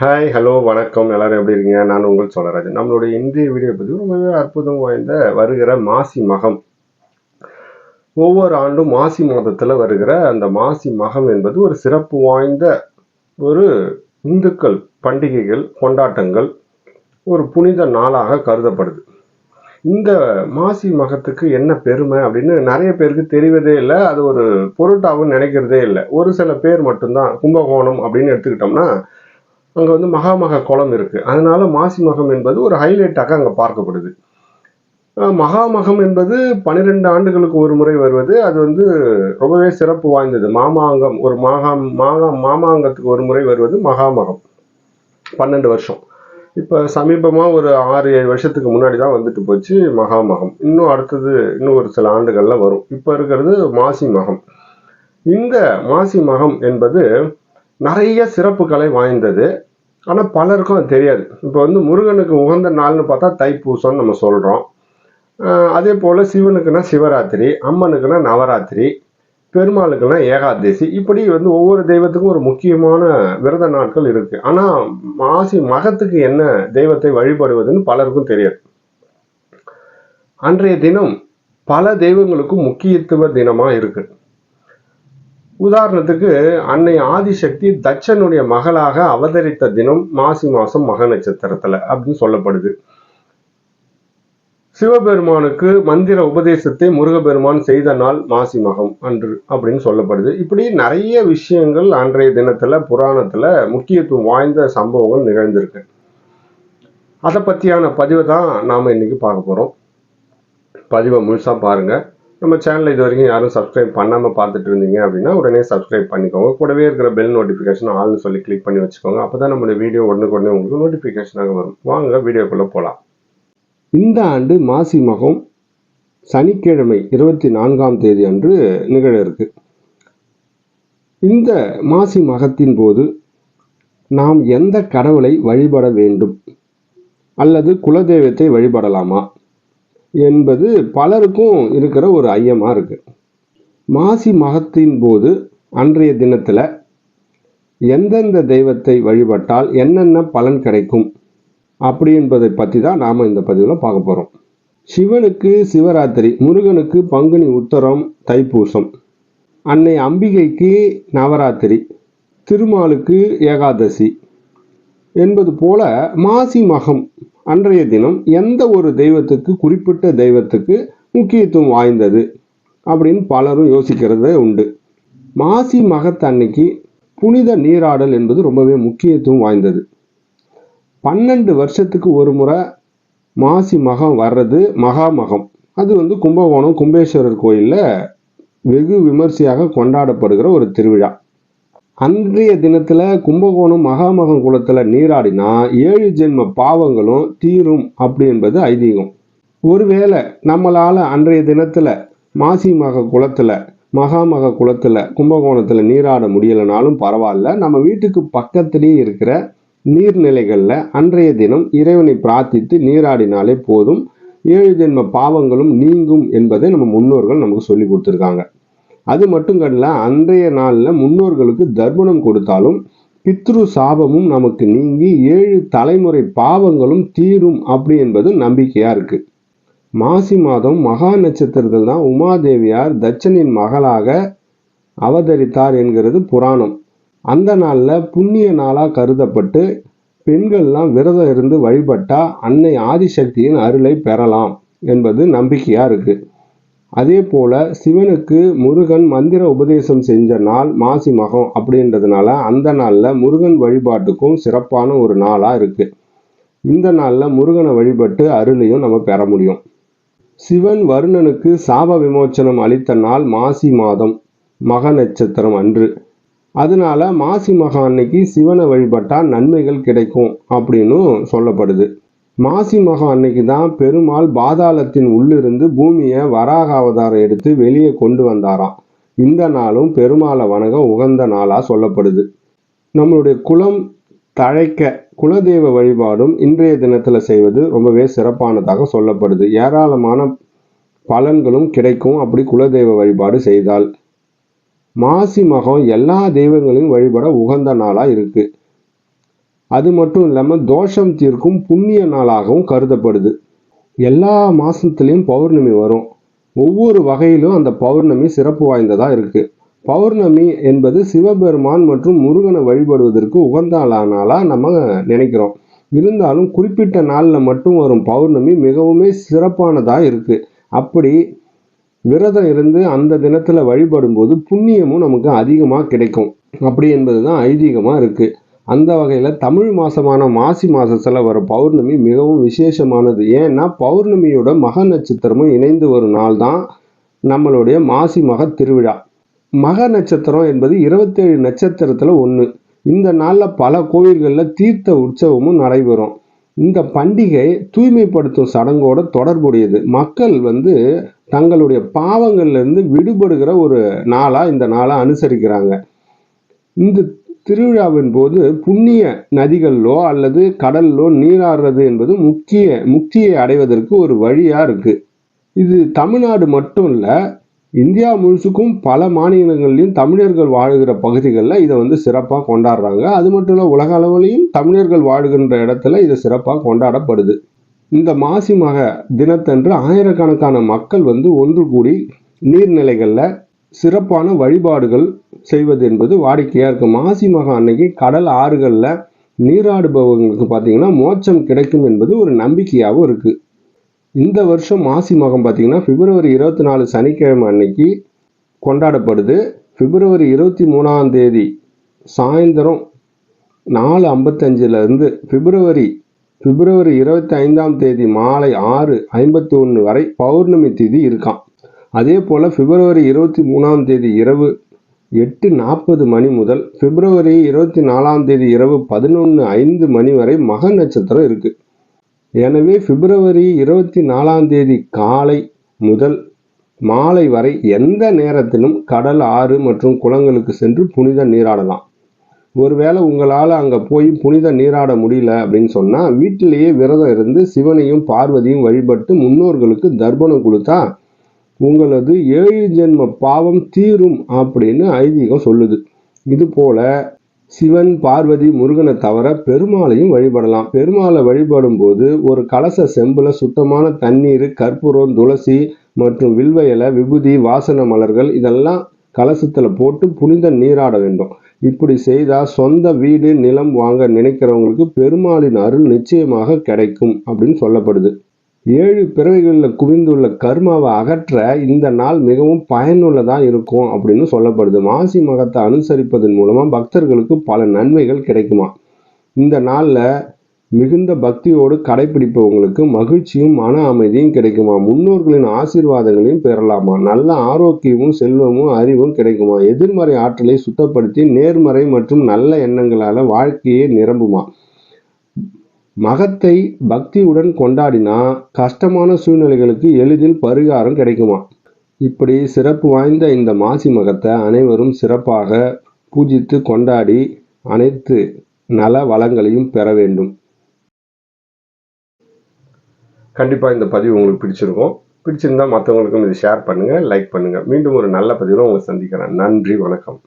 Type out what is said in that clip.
Hi hello வணக்கம். எல்லாரும் எப்படி இருக்கீங்க? நான் உங்கள் சோழராஜன். நம்மளுடைய இந்திய வீடியோ பற்றி ரொம்பவே அற்புதம் வாய்ந்த வருகிற மாசி மகம். ஒவ்வொரு ஆண்டும் மாசி மாதத்தில் வருகிற அந்த மாசி மகம் என்பது ஒரு சிறப்பு வாய்ந்த ஒரு இந்துக்கள் பண்டிகைகள் கொண்டாட்டங்கள் ஒரு புனித நாளாக கருதப்படுது. இந்த மாசி மகத்துக்கு என்ன பெருமை அப்படின்னு நிறைய பேருக்கு தெரிவதே இல்லை. அது ஒரு பொருட்டாகவும் நினைக்கிறதே இல்லை. ஒரு சில பேர் மட்டும்தான் கும்பகோணம் அப்படின்னு எடுத்துக்கிட்டோம்னா அங்கே வந்து மகாமக குளம் இருக்குது அதனால் மாசி மகம் என்பது ஒரு ஹைலைட்டாக அங்கே பார்க்கப்படுது. மகாமகம் என்பது பன்னிரெண்டு ஆண்டுகளுக்கு ஒரு முறை வருவது. அது வந்து ரொம்பவே சிறப்பு வாய்ந்தது. மாமாங்கம் ஒரு மாகாம் மாகா மாமாங்கத்துக்கு ஒரு முறை வருவது மகாமகம். பன்னெண்டு வருஷம். இப்போ சமீபமாக ஒரு ஆறு ஏழு வருஷத்துக்கு முன்னாடி தான் வந்துட்டு போச்சு மகாமகம். இன்னும் அடுத்தது இன்னும் ஒரு சில ஆண்டுகளில் வரும். இப்போ இருக்கிறது மாசி மகம். இந்த மாசி மகம் என்பது நிறைய சிறப்புகளை வாய்ந்தது. ஆனால் பலருக்கும் அது தெரியாது. இப்போ வந்து முருகனுக்கு உகந்த நாள்னு பார்த்தா தைப்பூசம்னு நம்ம சொல்கிறோம் அதே போல் சிவனுக்குன்னா சிவராத்திரி அம்மனுக்குன்னா நவராத்திரி பெருமாளுக்குன்னா ஏகாதசி. இப்படி வந்து ஒவ்வொரு தெய்வத்துக்கும் ஒரு முக்கியமான விரத நாட்கள் இருக்குது ஆனால் மாசி மகத்துக்கு என்ன தெய்வத்தை வழிபடுவதுன்னு பலருக்கும் தெரியாது. அன்றைய தினம் பல தெய்வங்களுக்கும் முக்கியத்துவ தினமாக இருக்குது உதாரணத்துக்கு அன்னை ஆதிசக்தி தட்சனுடைய மகளாக அவதரித்த தினம் மாசி மாசம் மக நட்சத்திரத்துல அப்படின்னு சொல்லப்படுது. சிவபெருமானுக்கு மந்திர உபதேசத்தை முருகபெருமான் செய்த நாள் மாசி மகம் அன்று அப்படின்னு சொல்லப்படுது. இப்படி நிறைய விஷயங்கள் அன்றைய தினத்துல புராணத்துல முக்கியத்துவம் வாய்ந்த சம்பவங்கள் நிகழ்ந்திருக்கு. அதை பற்றியான பதிவை தான் நாம் இன்னைக்கு பார்க்க போகிறோம் பதிவை முழுசாக பாருங்கள் நம்ம சேனல் இது வரைக்கும் யாரும் சப்ஸ்கிரைப் பண்ணாமல் பார்த்துட்டு இருந்தீங்க அப்படின்னா உடனே சப்ஸ்கிரைப் பண்ணிக்கோங்க. கூடவே இருக்கிற பெல் நோட்டிஃபிகேஷன் ஆல்னு சொல்லி கிளிக் பண்ணி வச்சுக்கோங்க. அப்போ தான் நம்மளுடைய வீடியோ உடனுக்குடனே உங்களுக்கு நோட்டிஃபிகேஷனாக வரும். வாங்க வீடியோக்குள்ளே போகலாம் இந்த ஆண்டு மாசி மகம் சனிக்கிழமை இருபத்தி நான்காம் தேதி அன்று நிகழ இருக்கு இந்த மாசி மகத்தின் போது நாம் எந்த கடவுளை வழிபட வேண்டும்? அல்லது குலதெய்வத்தை வழிபடலாமா? என்பது பலருக்கும் இருக்கிற ஒரு ஐயமாக இருக்குது மாசி மகத்தின் போது அன்றைய தினத்தில் எந்தெந்த தெய்வத்தை வழிபட்டால் என்னென்ன பலன் கிடைக்கும் அப்படி என்பதை பற்றி தான் நாம் இந்த பதிவில் பார்க்க போகிறோம் சிவனுக்கு சிவராத்திரி முருகனுக்கு பங்குனி உத்தரம் தைப்பூசம் அன்னை அம்பிகைக்கு நவராத்திரி திருமாலுக்கு ஏகாதசி என்பது போல மாசி மகம் அன்றைய தினம் எந்த ஒரு தெய்வத்துக்கு குறிப்பிட்ட தெய்வத்துக்கு முக்கியத்துவம் வாய்ந்தது அப்படின்னு பலரும் யோசிக்கிறதே உண்டு. மாசி மகத்து அன்னைக்கு புனித நீராடல் என்பது ரொம்பவே முக்கியத்துவம் வாய்ந்தது. பன்னெண்டு வருஷத்துக்கு ஒரு முறை மாசி மகம் வர்றது மகாமகம் அது வந்து கும்பகோணம் கும்பேஸ்வரர் கோயிலில் வெகு விமர்சையாக கொண்டாடப்படுகிற ஒரு திருவிழா. அன்றைய தினத்தில் கும்பகோணம் மகாமகம் குளத்தில் நீராடினா ஏழு ஜென்ம பாவங்களும் தீரும் அப்படி என்பது ஐதீகம். ஒருவேளை நம்மளால் அன்றைய தினத்தில் மாசி மக குளத்தில் மகாமக குளத்தில் கும்பகோணத்தில் நீராட முடியலனாலும் பரவாயில்ல. நம்ம வீட்டுக்கு பக்கத்திலேயே இருக்கிற நீர்நிலைகளில் அன்றைய தினம் இறைவனை பிரார்த்தித்து நீராடினாலே போதும். ஏழு ஜென்ம பாவங்களும் நீங்கும் என்பதை நம்ம முன்னோர்கள் நமக்கு சொல்லி கொடுத்துருக்காங்க. அது மட்டும் கடல அன்றைய நாளில் முன்னோர்களுக்கு தர்ப்பணம் கொடுத்தாலும் பித்ரு சாபமும் நமக்கு நீங்கி ஏழு தலைமுறை பாவங்களும் தீரும் அப்படி என்பது நம்பிக்கையாக இருக்குது மாசி மாதம் மகா நட்சத்திரத்தில் தான் உமாதேவியார் தட்சனின் மகளாக அவதரித்தார் என்கிறது புராணம். அந்த நாளில் புண்ணிய நாளாக கருதப்பட்டு பெண்கள்லாம் விரதம் இருந்து வழிபட்டால் அன்னை ஆதிசக்தியின் அருளை பெறலாம் என்பது நம்பிக்கையாக இருக்குது அதே போல் சிவனுக்கு முருகன் மந்திர உபதேசம் செஞ்ச நாள் மாசி மகம் அப்படின்றதுனால அந்த நாளில் முருகன் வழிபாட்டுக்கும் சிறப்பான ஒரு நாளாக இருக்குது இந்த நாளில் முருகனை வழிபட்டு அருளையும் நம்ம பெற முடியும். சிவன் வருணனுக்கு சாப விமோச்சனம் அளித்த நாள் மாசி மாதம் மக நட்சத்திரம் அன்று. அதனால மாசி மகம் அன்னைக்கு சிவனை வழிபட்டால் நன்மைகள் கிடைக்கும் அப்படின்னு சொல்லப்படுது. மாசி மகம் அன்னைக்கு தான் பெருமாள் பாதாளத்தின் உள்ளிருந்து பூமியை வராக அவதாரம் எடுத்து வெளியே கொண்டு வந்தாராம். இந்த நாளும் பெருமாளை வணங்க உகந்த நாளாக சொல்லப்படுது. நம்மளுடைய குலம் தழைக்க குலதெய்வ வழிபாடும் இன்றைய தினத்தில் செய்வது ரொம்பவே சிறப்பானதாக சொல்லப்படுது. ஏராளமான பலன்களும் கிடைக்கும் அப்படி குலதெய்வ வழிபாடு செய்தால். மாசி மகம் எல்லா தெய்வங்களையும் வழிபட உகந்த நாளாக இருக்குது அது மட்டும் இல்லாமல் தோஷம் தீர்க்கும் புண்ணிய நாளாகவும் கருதப்படுது. எல்லா மாதத்துலேயும் பௌர்ணமி வரும். ஒவ்வொரு வகையிலும் அந்த பௌர்ணமி சிறப்பு வாய்ந்ததாக இருக்குது பௌர்ணமி என்பது சிவபெருமான் மற்றும் முருகனை வழிபடுவதற்கு உகந்த நாளாக நம்ம நினைக்கிறோம். இருந்தாலும் குறிப்பிட்ட நாளில் மட்டும் வரும் பௌர்ணமி மிகவுமே சிறப்பானதாக இருக்குது அப்படி விரதம் இருந்து அந்த தினத்தில் வழிபடும்போது புண்ணியமும் நமக்கு அதிகமாக கிடைக்கும். அப்படி என்பது தான் ஐதீகமாக இருக்குது அந்த வகையில் தமிழ் மாதமான மாசி மாதத்தில் வர பௌர்ணமி மிகவும் விசேஷமானது. ஏன்னா பௌர்ணமியோட மக நட்சத்திரமும் இணைந்து வரும் நாள் தான் நம்மளுடைய மாசி மக திருவிழா. மக நட்சத்திரம் என்பது இருபத்தேழு நட்சத்திரத்தில் ஒன்று இந்த நாளில் பல கோவில்களில் தீர்த்த உற்சவமும் நடைபெறும். இந்த பண்டிகை தூய்மைப்படுத்தும் சடங்கோட தொடர்புடையது. மக்கள் வந்து தங்களுடைய பாவங்கள்லேருந்து விடுபடுகிற ஒரு நாளாக இந்த நாளை அனுசரிக்கிறாங்க. இந்த திருவிழாவின் போது புண்ணிய நதிகளிலோ அல்லது கடலிலோ நீராடுறது என்பது முக்கிய முக்தியை அடைவதற்கு ஒரு வழியாக இருக்குது இது தமிழ்நாடு மட்டும் இல்லை இந்தியா முழுசுக்கும் பல மாநிலங்கள்லையும் தமிழர்கள் வாழுகிற பகுதிகளில் இதை வந்து சிறப்பாக கொண்டாடுறாங்க. அது மட்டும் இல்லை உலக அளவுலையும் தமிழர்கள் வாழுகின்ற இடத்துல இது சிறப்பாக கொண்டாடப்படுது. இந்த மாசி மக தினத்தன்று ஆயிரக்கணக்கான மக்கள் வந்து ஒன்று கூடி நீர்நிலைகளில் சிறப்பான வழிபாடுகள் செய்வது என்பது வாடிக்கையாக இருக்கும் மாசி மகம் அன்னைக்கு கடல் ஆறுகளில் நீராடுபவங்களுக்கு பார்த்தீங்கன்னா மோட்சம் கிடைக்கும் என்பது ஒரு நம்பிக்கையாகவும் இருக்குது இந்த வருஷம் மாசி மகம் பார்த்தீங்கன்னா பிப்ரவரி இருபத்தி நாலு சனிக்கிழமை அன்னைக்கு கொண்டாடப்படுது. பிப்ரவரி இருபத்தி மூணாம் தேதி சாயந்தரம் நாலு ஐம்பத்தஞ்சிலேருந்து பிப்ரவரி பிப்ரவரி இருபத்தி ஐந்தாம் தேதி மாலை ஆறு ஐம்பத்தி ஒன்று வரை பௌர்ணமி திதி இருக்கான் அதே போல் பிப்ரவரி இருபத்தி மூணாம் தேதி இரவு எட்டு நாற்பது மணி முதல் பிப்ரவரி இருபத்தி நாலாம் தேதி இரவு பதினொன்று ஐந்து மணி வரை மக நட்சத்திரம் இருக்குது எனவே பிப்ரவரி இருபத்தி நாலாம் தேதி காலை முதல் மாலை வரை எந்த நேரத்திலும் கடல் ஆறு மற்றும் குளங்களுக்கு சென்று புனித நீராடலாம். ஒருவேளை உங்களால் அங்கே போய் புனித நீராட முடியல அப்படின்னு சொன்னால் வீட்டிலேயே விரதம் இருந்து சிவனையும் பார்வதியும் வழிபட்டு முன்னோர்களுக்கு தர்ப்பணம் கொடுத்தா உங்களது ஏழு ஜென்ம பாவம் தீரும் அப்படின்னு ஐதீகம் சொல்லுது. இது போல சிவன் பார்வதி முருகனை தவிர பெருமாளையும் வழிபடலாம். பெருமாளை வழிபடும் போது ஒரு கலச செம்பில் சுத்தமான தண்ணீர் கற்பூரம் துளசி மற்றும் வில்வையில விபூதி வாசன மலர்கள் இதெல்லாம் கலசத்தில் போட்டு புனித நீராட வேண்டும். இப்படி செய்தால் சொந்த வீடு நிலம் வாங்க நினைக்கிறவங்களுக்கு பெருமாளின் அருள் நிச்சயமாக கிடைக்கும் அப்படின்னு சொல்லப்படுது. ஏழு பிறவிகளில் குவிந்துள்ள கர்மாவை அகற்ற இந்த நாள் மிகவும் பயனுள்ளதாக இருக்கும் அப்படின்னு சொல்லப்படுது. மாசி மகத்தை அனுசரிப்பதன் மூலமாக பக்தர்களுக்கு பல நன்மைகள் கிடைக்குமா? இந்த நாளில் மிகுந்த பக்தியோடு கடைபிடிப்பவங்களுக்கு மகிழ்ச்சியும் மன அமைதியும் கிடைக்குமா? முன்னோர்களின் ஆசீர்வாதங்களையும் பெறலாமா? நல்ல ஆரோக்கியமும் செல்வமும் அறிவும் கிடைக்குமா? எதிர்மறை ஆற்றலை சுத்தப்படுத்தி நேர்மறை மற்றும் நல்ல எண்ணங்களால் வாழ்க்கையே நிரம்புமா? மகத்தை பக்தியுடன் கொண்டாடினா கஷ்டமான சூழ்நிலைகளுக்கு எளிதில் பரிகாரம் கிடைக்குமா? இப்படி சிறப்பு வாய்ந்த இந்த மாசி மகத்தை அனைவரும் சிறப்பாக பூஜித்து கொண்டாடி அனைத்து நல வளங்களையும் பெற வேண்டும். கண்டிப்பாக இந்த பதிவு உங்களுக்கு பிடிச்சிருக்கும். பிடிச்சிருந்தா மற்றவங்களுக்கும் இதை ஷேர் பண்ணுங்கள் லைக் பண்ணுங்கள் மீண்டும் ஒரு நல்ல பதிவில் உங்களை சந்திக்கிறேன். நன்றி வணக்கம்.